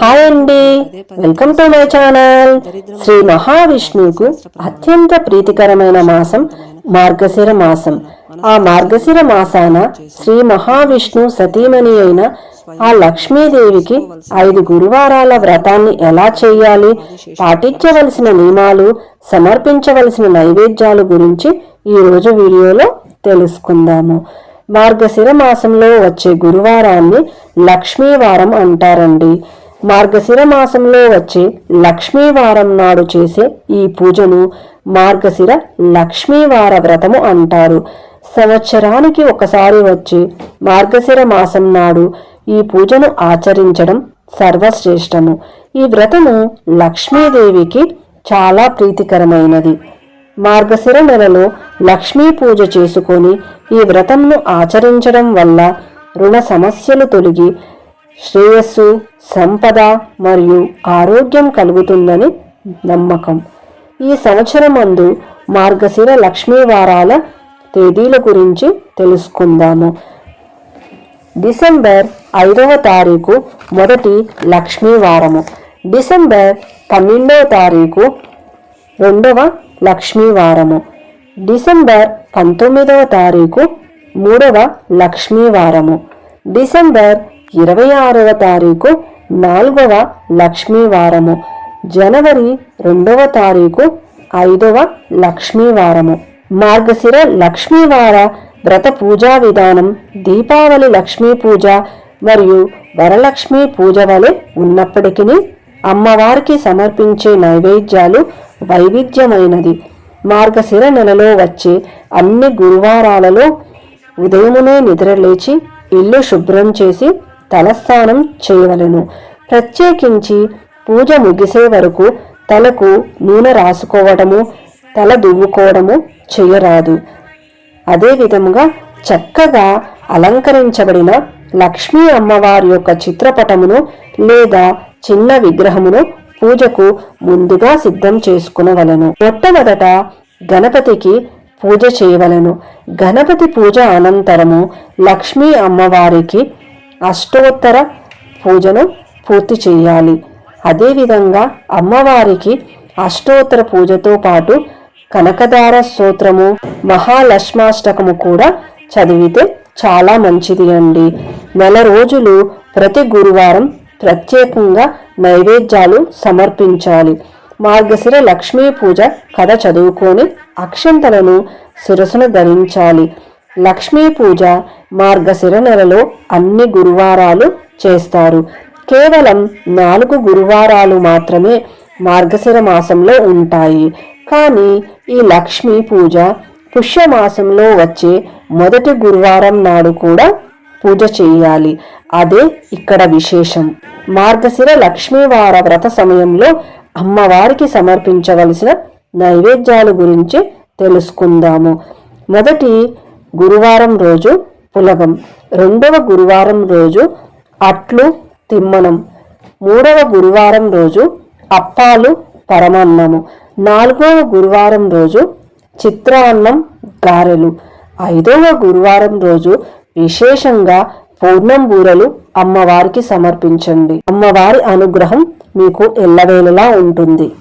Hi అండి. Welcome to my channel. Shri మహావిష్ణువుకు అత్యంత ప్రీతికరమైన మాసం మార్గశిర మాసం. ఆ మార్గశిర మాసాన శ్రీ మహావిష్ణు సతీమణి అయిన ఆ లక్ష్మీదేవికి ఐదు గురువారాల వ్రతాన్ని ఎలా చేయాలి పాటించవలసిన నియమాలు సమర్పించవలసిన నైవేద్యాలు గురించి ఈరోజు వీడియోలో తెలుసుకుందాము. మార్గశిర మాసంలో వచ్చే గురువారాన్ని లక్ష్మీవారం అంటారండి. మార్గశిర మాసంలో వచ్చే లక్ష్మీవారం నాడు చేసే ఈ పూజను మార్గశిర లక్ష్మీవార వ్రతము అంటారు. సంవత్సరానికి ఒకసారి వచ్చే మార్గశిర మాసం నాడు ఈ పూజను ఆచరించడం సర్వశ్రేష్టము. ఈ వ్రతము లక్ష్మీదేవికి చాలా ప్రీతికరమైనది. మార్గశిర నెలలో లక్ష్మీ పూజ చేసుకొని ఈ వ్రతంను ఆచరించడం వల్ల రుణ సమస్యలు తొలగి శ్రేయస్సు సంపద మరియు ఆరోగ్యం కలుగుతుందని నమ్మకం. ఈ సంవత్సరం అందు మార్గశిర లక్ష్మీ వారాల తేదీల గురించి తెలుసుకుందాము. డిసెంబర్ ఐదవ తారీఖు మొదటి లక్ష్మీ వారము డిసెంబర్ పన్నెండవ తారీఖు రెండవ లక్ష్మీ వారము డిసెంబర్ పంతొమ్మిదవ తారీఖు మూడవ లక్ష్మీ వారము డిసెంబర్ ఇరవై ఆరవ తారీఖు నాలుగవ లక్ష్మీ వారము జనవరి రెండవ తారీఖు ఐదవ లక్ష్మీ వారము మార్గశిర లక్ష్మీవార వ్రత పూజా విధానం దీపావళి లక్ష్మీ పూజ మరియు వరలక్ష్మి పూజ వలె ఉన్నప్పటికీ అమ్మవారికి సమర్పించే నైవేద్యాలు వైవిధ్యమైనది. మార్గశిర నెలలో వచ్చే అన్ని గురువారాలలో ఉదయమునే నిద్రలేచి ఇల్లు శుభ్రం చేసి తలస్నానం చేయవలెను. ప్రత్యేకించి పూజ ముగిసే వరకు తలకు నూనె రాసుకోవడము తల దువ్వుకోవడము చేయరాదు. అదేవిధముగా చక్కగా అలంకరించబడిన లక్ష్మీ అమ్మవారి యొక్క చిత్రపటమును లేదా చిన్న విగ్రహమును పూజకు ముందుగా సిద్ధం చేసుకునవలను. మొట్టమొదట గణపతికి పూజ చేయవలను. గణపతి పూజ అనంతరము లక్ష్మీ అమ్మవారికి అష్టోత్తర పూజను పూర్తి చేయాలి. అదేవిధంగా అమ్మవారికి అష్టోత్తర పూజతో పాటు కనకదార స్తోత్రము మహాలక్ష్మాష్టకము కూడా చదివితే చాలా మంచిది అండి. నెల రోజులు ప్రతి గురువారం ప్రత్యేకంగా నైవేద్యాలు సమర్పించాలి. మార్గశిర లక్ష్మీ పూజ కథ చదువుకొని అక్షంతలను శిరసును ధరించాలి. లక్ష్మీ పూజ మార్గశిర నెలలో అన్ని గురువారాలు చేస్తారు. కేవలం నాలుగు గురువారాలు మాత్రమే మార్గశిర మాసంలో ఉంటాయి. కానీ ఈ లక్ష్మీ పూజ పుష్యమాసంలో వచ్చే మొదటి గురువారం నాడు కూడా పూజ చేయాలి. అదే ఇక్కడ విశేషం. మార్గశిర లక్ష్మీవార వ్రత సమయంలో అమ్మవారికి సమర్పించవలసిన నైవేద్యాల గురించి తెలుసుకుందాము. మొదటి గురువారం రోజు పులగం. రెండవ గురువారం రోజు అట్లు తిమ్మనం. మూడవ గురువారం రోజు అప్పాలు పరమన్నము. నాలుగవ గురువారం రోజు చిత్రాన్నం గారెలు. ఐదవ గురువారం రోజు విశేషంగా పూర్ణం బూరలు అమ్మవారికి సమర్పించండి. అమ్మవారి అనుగ్రహం మీకు ఎల్లవేళలా ఉంటుంది.